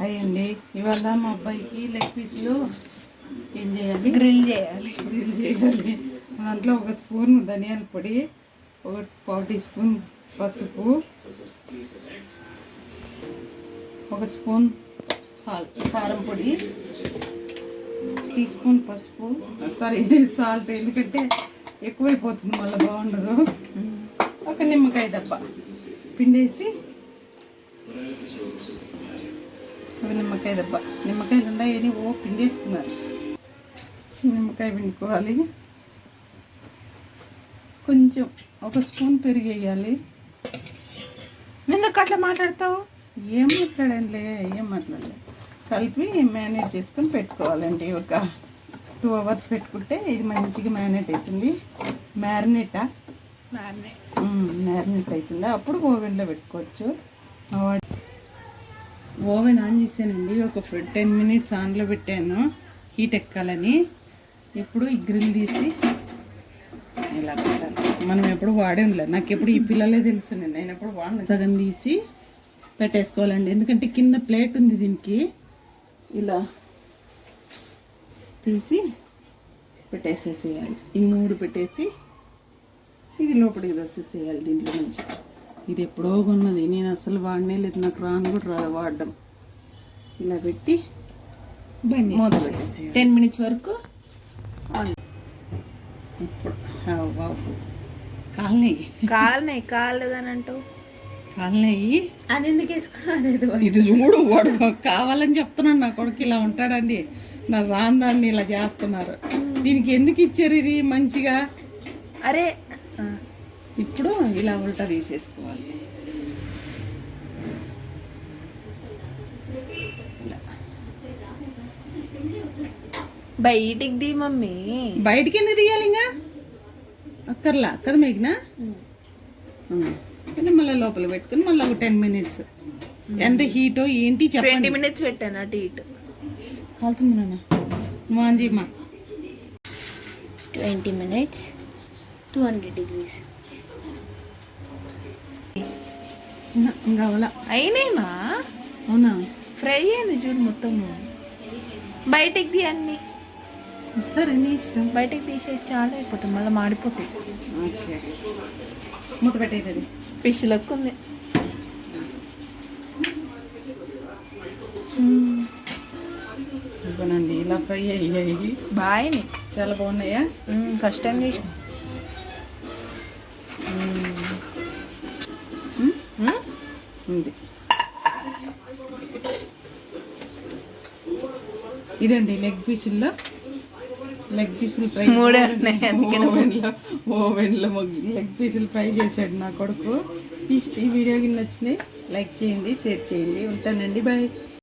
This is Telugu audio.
హాయ్ అండి. ఇవాళ మా అబ్బాయికి లెగ్ పీస్లు ఏం చేయాలి? గ్రిల్ చేయాలి. గ్రిల్ చేయాలి. దాంట్లో ఒక స్పూన్ ధనియాల పొడి ఒక పావు టీ స్పూన్ పసుపు ఒక స్పూన్ సాల్ట్ కారం పొడి టీ స్పూన్ పసుపు. సారీ సాల్ట్ ఎందుకంటే ఎక్కువైపోతుంది మళ్ళీ బాగుండదు. ఒక నిమ్మకాయ దప్ప పిండేసి నిమ్మకాయ దెబ్బ. నిమ్మకాయలు ఉన్నాయని ఓ పిండేస్తున్నారు. నిమ్మకాయ పిండుకోవాలి. కొంచెం ఒక స్పూన్ పెరుగు వేయాలి ఎందుకు అట్లా మాట్లాడతావు? ఏం మాట్లాడంలే ఏం మాట్లాడలే. కలిపి మ్యారినేట్ చేసుకొని పెట్టుకోవాలండి. ఒక టూ అవర్స్ పెట్టుకుంటే ఇది మంచిగా మ్యారినేట్ అవుతుంది మ్యారినేటా? మ్యారినేట్. మ్యారినేట్ అవుతుంది అప్పుడు ఓవెన్లో పెట్టుకోవచ్చు. ఓవెన్ ఆన్ చేశానండి. ఒక టెన్ మినిట్స్ ఆన్లో పెట్టాను. హీట్ ఎక్కాలని. ఇప్పుడు ఈ గ్రిల్ తీసి ఇలా పెట్టాలి. మనం ఎప్పుడు వాడేంలే. నాకు ఎప్పుడు ఈ పిల్లలే తెలుసు. నేను నేను ఎప్పుడు వాడను. సగం తీసి పెట్టేసుకోవాలండి. ఎందుకంటే కింద ప్లేట్ ఉంది దీనికి. ఇలా తీసి పెట్టేసేసేయాలి. ఈ మూడు పెట్టేసి ఇది లోపలికి దోసేసేయాలి దీంట్లో నుంచి. ఇది ఎప్పుడో కొన్నది. నేను అసలు వాడనే లేదు. నాకు రాను కూడా రాదు వాడడం. ఇలా పెట్టి బండి మూత పెట్టేసేయాలి. టెన్ మినిట్స్ వరకు ఇప్పుడు బాబు కాలనయ్యి కాలినాయి కాలేదని అంటావు అది ఎందుకు వేసుకున్నావు అదేదో ఇది చూడు వాడు కావాలని చెప్తున్నాను నా కొడుకు ఇలా ఉంటాడండి. నా రాను దాన్ని ఇలా చేస్తున్నారు. దీనికి ఎందుకు ఇచ్చారు ఇది మంచిగా? అరే ఇప్పుడు ఇలా ఉల్టా తీసేసుకోవాలి. బయటికి ది మమ్మీ. బయటికి ఎందుకు తీయాలి ఇంకా? అక్కర్లా. కదా మేఘనా? కానీ మళ్ళీ లోపల పెట్టుకుని మళ్ళీ ఒక టెన్ మినిట్స్. ఎంత హీటో ఏంటి ట్వంటీ మినిట్స్ పెట్టాను అటు ఇటు. కాలుతుంది నాన్న. మాంజీమా twenty minutes. Two hundred degrees. ఇంకా అవలా అయినాయిమా? అవునా? ఫ్రై అయింది చూడు మొత్తము. బయటికి ది అన్ని. సరే నీ ఇష్టం. బయటికి తీసేసి చాలా అయిపోతుంది మళ్ళీ మాడిపోతాయి. ఓకే. మూత పెట్టేది ఫిష్ లెక్క ఉంది. ఇవ్వనండి ఇలా ఫ్రై అయ్యాయి బాగా చాలా బాగున్నాయా? ఫస్ట్ టైం చేసిన? ఉంది. ఇదండి లెగ్ పీసుల్లో లెగ్ పీసులు ఫ్రై మూడే ఓవెన్లో ఓవెన్లో లెగ్ పీసులు ఫ్రై చేశాడు నా కొడుకు. ఈ వీడియో నచ్చినాయి లైక్ చేయండి షేర్ చేయండి. ఉంటానండి బాయ్.